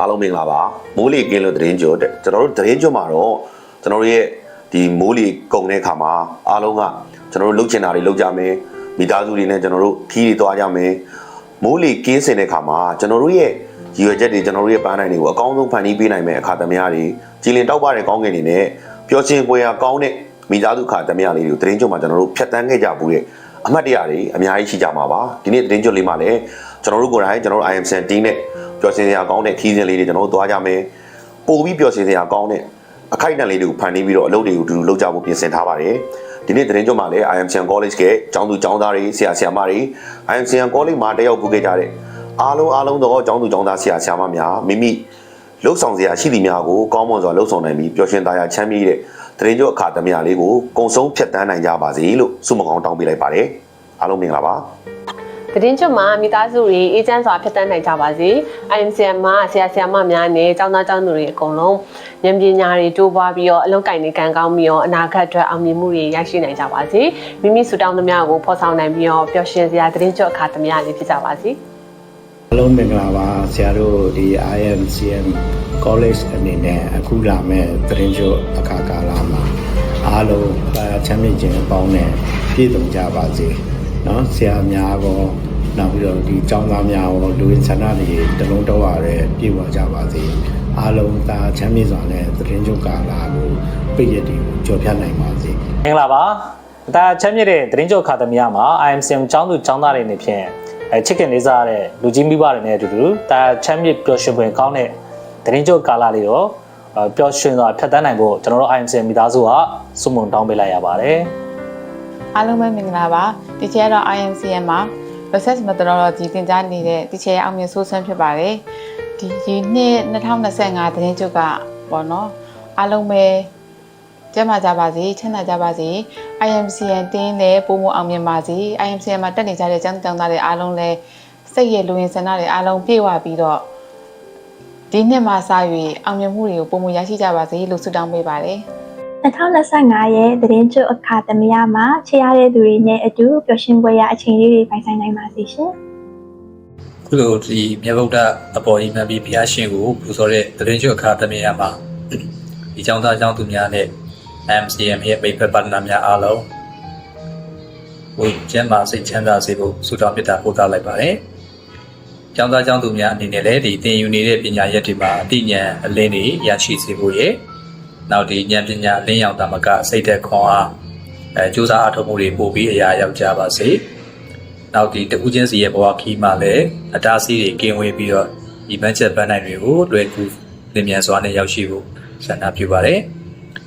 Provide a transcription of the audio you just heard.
အားလုံးမင်္ဂလာပါမိုးလီကင်းလို့သတင်းကြွတဲ့ကျွန်တော်တို့သတင်းကြွမှာတော့ကျွန်တော်တို့ရဲ့ဒီမိုးလီကုံတဲ့ခါမှာအားလုံးကကျွန်တော်တို့လှုပ်ချင်တာတွေလှုပ်ကြမယ်မိသားစုတွေနဲ့ကျွန်တော်တို့ခီးတွေသွားကြမယ်မိုးလီကင်းစင်တဲ့ခါမှာကျွန်တော်တို့ရဲ့ရည်ရွယ်ချက်တွေကျွန်တော်တို့ရဲ့ပန်းနိုင်တွေကိုအကောင်းဆုံးဖန်တီးပေးနိုင်မယ့်အခါသမယတွေကြည်လင်တောက်ပတဲ့ကောင်းကင်တွေနဲ့ပျော်ရွှင်ပွဲရကောင်းတဲ့မိသားစုခါသမယလေးတွေကိုသတင်းကြွမှာကျွန်တော်တို့ဖြတ်တန်းခဲ့ကြဘူးတဲ့အမှတ်တရတွေအများကြီးရှိကြမှာပါဒီနေ့သတင်းကြွလေးမှာလည်းကျွန်တော်တို့ကိုယ်တိုင်ကျွန်တော်တို့ IMSN team နဲ့ ပျော်ရွှင်စရာကောင်းတဲ့ခီးစဉ်လေးတွေကျွန်တော်တို့သွားကြမယ်ပို့ပြီးပျော်ရွှင်စရာကောင်းတဲ့အခိုက်အတန့်လေးတွေကိုဖန်တီးပြီးတော့အလုပ်တွေကိုအတူတူလုပ်ကြဖို့ပြင်ဆင်ထားပါတယ်ဒီနေ့သတင်းကြွမှာလည်း IMCN College ကကျောင်းသူကျောင်းသားတွေဆရာဆရာမတွေ IMCN College မှာတက်ရောက်ပို့ခဲ့ကြတဲ့အားလုံးအားလုံးသောကျောင်းသူကျောင်းသားဆရာဆရာမများမိမိလှုပ်ဆောင်စရာရှိသည့်များကိုကောင်းမွန်စွာလှုပ်ဆောင်နိုင်ပြီးပျော်ရွှင်သားရချမ်းမြေ့တဲ့သတင်းကြွအခါသမယလေးကိုကုံဆုံးဖြတ်တန်းနိုင်ကြပါစေလို့ဆုမကောင်းတောင်းပေးလိုက်ပါတယ်အားလုံးမင်္ဂလာပါ သတင်းချုပ်မှာမိသားစုတွေအေးချမ်းစွာဖြတ်တန်းနိုင်ကြပါစေ IMCM မှာဆရာဆရာမများနဲ့ကျောင်းသားကျောင်းသူတွေအကုန်လုံးဉာဏ်ပညာတွေတိုးပွားပြီးတော့အလုပ်ကိုင်တွေကံကောင်းပြီးတော့အနာဂတ်အတွက်အောင်မြင်မှုတွေရရှိနိုင်ကြပါစေမိမိစုတောင်းသမျှကိုဖော်ဆောင်နိုင်ပြီးတော့ပျော်ရွှင်စရာသတင်းချုပ်အခါသမ ्या လေးဖြစ်ကြပါစေအလုံးမင်္ဂလာပါဆရာတို့ဒီ IMCM College အနေနဲ့အခုလာမဲ့သတင်းချုပ်အခါကာလမှာအားလုံးချမ်းမြေ့ခြင်းအပေါင်းနဲ့ပြည့်စုံကြပါစေ။နော်ဆရာများကော နောက်ပြီးတော့ဒီကျောင်းသားများရောလူဝင်ဆန္ဒတွေတလုံးတော့ရတဲ့ပြည့်ဝကြပါစေအားလုံးသာချမ်းမြေ့စွာနဲ့သတင်းချို့ကာလကိုပြည့်ရည်တွေကိုကြော်ဖြတ်နိုင်ပါစေမင်္ဂလာပါဒါချမ်းမြေ့တဲ့သတင်းကြောအခါသမယမှာ IMCM ကျောင်းသူကျောင်းသားတွေနေဖြင့်အဲချစ်ခင်လေးစားရတဲ့လူကြီးမိဘတွေနဲ့အတူတူဒါချမ်းမြေ့ပျော်ရွှင်ပွင့်ကောင်းတဲ့သတင်းကြောကာလလေးတော့အဲပျော်ရွှင်စွာဖြတ်တန်းနိုင်ဖို့ကျွန်တော်တို့ IMCM မိသားစုကစုမုံတောင်းပေးလိုက်ရပါတယ်အားလုံးပဲမင်္ဂလာပါဒီချက်ကတော့ IMCM မှာ process methodology သင်ကြားနေတဲ့ဒီချက်အောင်မြင်ဆိုးဆန်းဖြစ်ပါတယ်ဒီဒီနှစ်2025သတင်းချုပ်ကပေါ့နော်အားလုံးပဲကျမ်းမာကြပါစေချမ်းသာကြပါစေ IMCM တင်းလည်းပုံမအောင်မြင်ပါစေ IMCM မှာတက်နေကြတဲ့ကျောင်းကျောင်းသားတွေအားလုံးလည်းစိတ်ရလူရင်ဆန္ဒတွေအားလုံးပြည့်ဝပြီးတော့ဒီနှစ်မှာစ၍အောင်မြင်မှုတွေကိုပုံမရရှိကြပါစေလို့ဆုတောင်းပေးပါတယ် 2025ရဲ့သတင်းကျွတ်အခါသမယမှာချေရတဲ့သူတွေနဲ့အတူပျော်ရွှင်ပွဲရအချိန်လေးတွေပိုင်ဆိုင်နိုင်ပါစေရှင်။ခုလိုဒီမြတ်ဗုဒ္ဓအပေါ်ကြီးမှန်ပြီးဘုရားရှင်ကိုပူဇော်တဲ့သတင်းကျွတ်အခါသမယမှာဒီကျောင်းသားကျောင်းသူများနဲ့ MCM ရဲ့ပိတ်ဖက်ပါဒနာများအားလုံးဝိကျမ်းမာစိတ်ချမ်းသာစေဖို့ဆုတောင်းမေတ္တာပို့သလိုက်ပါတယ်။ကျောင်းသားကျောင်းသူများအနေနဲ့လည်းဒီသင်ယူနေတဲ့ပညာရက်တွေမှာအသိဉာဏ်အလင်းတွေရရှိစေဖို့ရဲ့ နောက်ဒီဉာဏ်ပညာအလင်းရောင်တာမကစိတ်သက်ခွန်အားအဲစူးစမ်းအထောက်မှုတွေပို့ပြီးအရာရောက်ကြပါစေ။နောက်ဒီတဦးချင်းစီရဲ့ဘဝခီးမှာလည်းအတားဆီးတွေကင်းဝေးပြီးတော့ဒီဘတ်ဂျက်ပန်းနိုင်တွေကိုလွယ်ကူလင်မြန်စွာနဲ့ရောက်ရှိဖို့ဆန္ဒပြုပါတယ်။